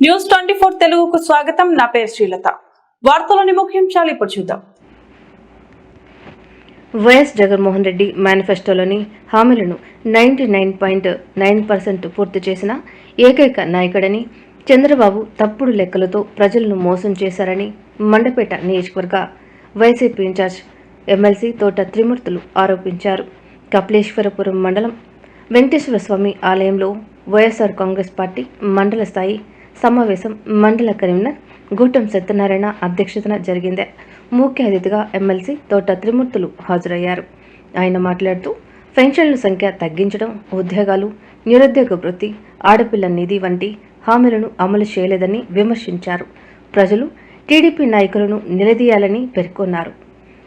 News twenty four తెలుగుకు స్వాగతం. నా పేరు శ్రీలత. వార్తలోని ముఖ్యాంశాలు ఇప్పుడు చూద్దాం. వైఎస్ జగన్మోహన్ రెడ్డి మేనిఫెస్టోలోని హామీలను ninety nine point nine percent పూర్తి చేసిన ఏకైక నాయకుడని చంద్రబాబు తప్పుడు లెక్కలతో ప్రజలను మోసం చేశారని మండపేట నియోజకవర్గ వైసీపీ ఇన్ఛార్జ్ ఎమ్మెల్సీ తోట త్రిమూర్తులు ఆరోపించారు. కపిలేశ్వరపురం మండలం వెంకటేశ్వర స్వామి ఆలయంలో వైఎస్ఆర్ కాంగ్రెస్ పార్టీ మండల స్థాయి సమావేశం మండల కన్వీనర్ గూటం సత్యనారాయణ అధ్యక్షతన జరిగింది. ముఖ్య అతిథిగా ఎమ్మెల్సీ తోట త్రిమూర్తులు హాజరయ్యారు. ఆయన మాట్లాడుతూ పెన్షన్ల సంఖ్య తగ్గించడం ఉద్యోగాలు నిరుద్యోగ వృత్తి ఆడపిల్ల నిధి వంటి హామీలను అమలు చేయలేదని విమర్శించారు. ప్రజలు టీడీపీ నాయకులను నిలదీయాలని పేర్కొన్నారు.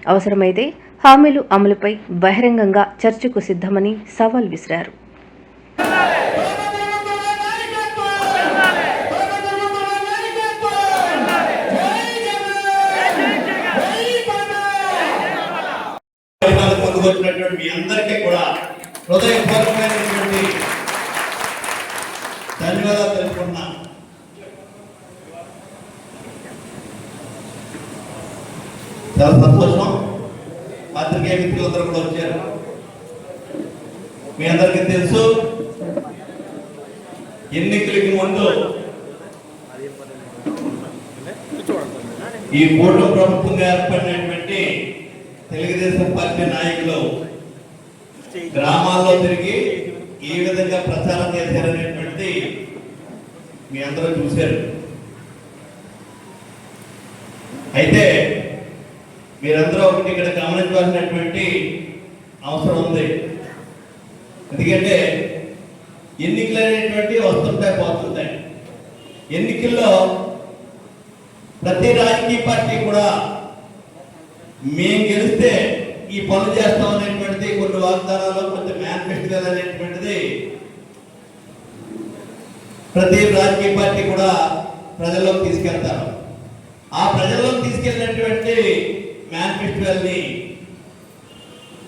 అవసరమైతే హామీలు అమలుపై బహిరంగంగా చర్చకు సిద్ధమని సవాల్ విసిరారు. పాల్గొన్నటువంటి మీ అందరికీ కూడా హృదయపూర్వకమైనటువంటి ధన్యవాదాలు తెలుపుకున్నా చాలా సంతోషం. పాత్రికేయ మిత్రులందరూ కూడా వచ్చారు. మీ అందరికీ తెలుసు ఎన్నికలకి ముందు ఈ మూడో ప్రభుత్వంగా ఏర్పడిన తెలుగుదేశం పార్టీ నాయకులు గ్రామాల్లో తిరిగి ఏ విధంగా ప్రచారం చేశారనేటువంటి మీ అందరూ చూశారు. అయితే మీరందరూ ఒకటి ఇక్కడ గమనించాల్సినటువంటి అవసరం ఉంది. ఎందుకంటే ఎన్నికలు అనేటువంటివి వస్తుంటాయి పోతుంటాయి. ఎన్నికల్లో ప్రతి రాజకీయ పార్టీ కూడా మేము గెలిస్తే ఈ పనులు చేస్తాం అనేటువంటిది కొన్ని వాగ్దానాలు కొంత మేనిఫెస్టో అనేటువంటిది ప్రతి రాజకీయ పార్టీ కూడా ప్రజల్లోకి తీసుకెళ్తారు. ఆ ప్రజల్లోకి తీసుకెళ్ళినటువంటి మేనిఫెస్టోల్ని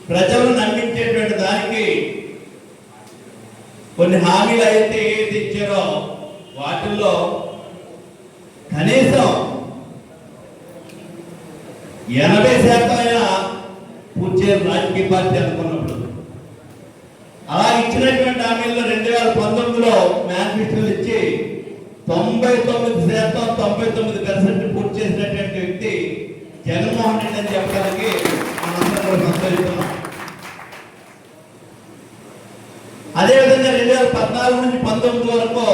ప్రజలను నమ్మించేటువంటి దానికి కొన్ని హామీలు అయితే ఏది ఇచ్చారో వాటిల్లో ఎనభై శాతం అయినా పూర్తి రాజకీయ పార్టీ అనుకున్నప్పుడు. అలా ఇచ్చినటువంటి హామీల్లో రెండు వేల పంతొమ్మిదిలో మేనిఫెస్టోలు ఇచ్చి తొంభై తొమ్మిది శాతం తొంభై తొమ్మిది పర్సెంట్ పూర్తి చేసినటువంటి వ్యక్తి జగన్మోహన్ రెడ్డి అని చెప్పడానికి మనందరం కూడా సంతోషిస్తున్నాం అదేవిధంగా రెండు వేల పద్నాలుగు నుంచి పంతొమ్మిది వరకు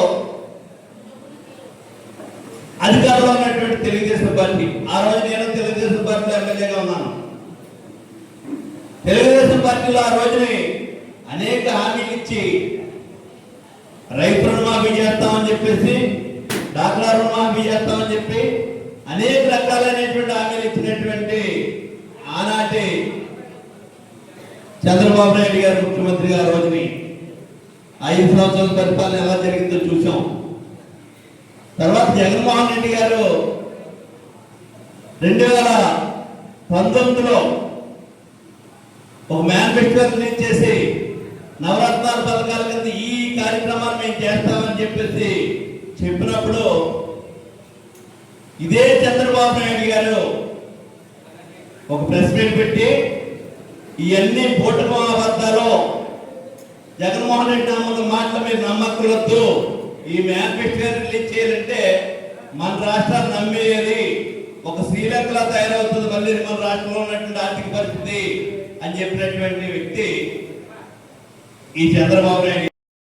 అధికారంలో ఉన్నటువంటి తెలుగుదేశం పార్టీ. ఆ రోజు నేను తెలుగుదేశం పార్టీలో ఎమ్మెల్యేగా ఉన్నాను. తెలుగుదేశం పార్టీలో ఆ రోజుని అనేక హామీలు ఇచ్చి రైతు రుణమాఫీ చేస్తామని చెప్పేసి డాక్టర్ రుణమాఫీ చేస్తామని చెప్పి అనేక రకాలైనటువంటి హామీలు ఇచ్చినటువంటి ఆనాటి చంద్రబాబు నాయుడు గారు ముఖ్యమంత్రి గారు రోజుని ఐదు సంవత్సరాల పరిపాలన ఎలా జరిగిందో చూసాం తర్వాత జగన్మోహన్ రెడ్డి గారు రెండు వేల పంతొమ్మిదిలో ఒక మేనిఫెస్టో రిలీజ్ చేసి నవరత్నాల పథకాల కింద ఈ కార్యక్రమాన్ని మేము చేస్తామని చెప్పేసి చెప్పినప్పుడు ఇదే చంద్రబాబు నాయుడు గారు ఒక ప్రెస్ మీట్ పెట్టి ఇవన్నీ కూటమి అబద్ధాలు జగన్మోహన్ రెడ్డి నమ్మకం మాటలు మీరు నమ్మకూడదు ఈ మేనిఫెస్టో రిలీజ్ చేయాలంటే మన రాష్ట్రాన్ని నమ్మేది ఒక శ్రీలంకలా తయారవుతుంది మళ్ళీ మన రాష్ట్రంలో ఉన్నటువంటి ఆర్థిక పరిస్థితి అని చెప్పినటువంటి వ్యక్తి ఈ చంద్రబాబు నాయుడు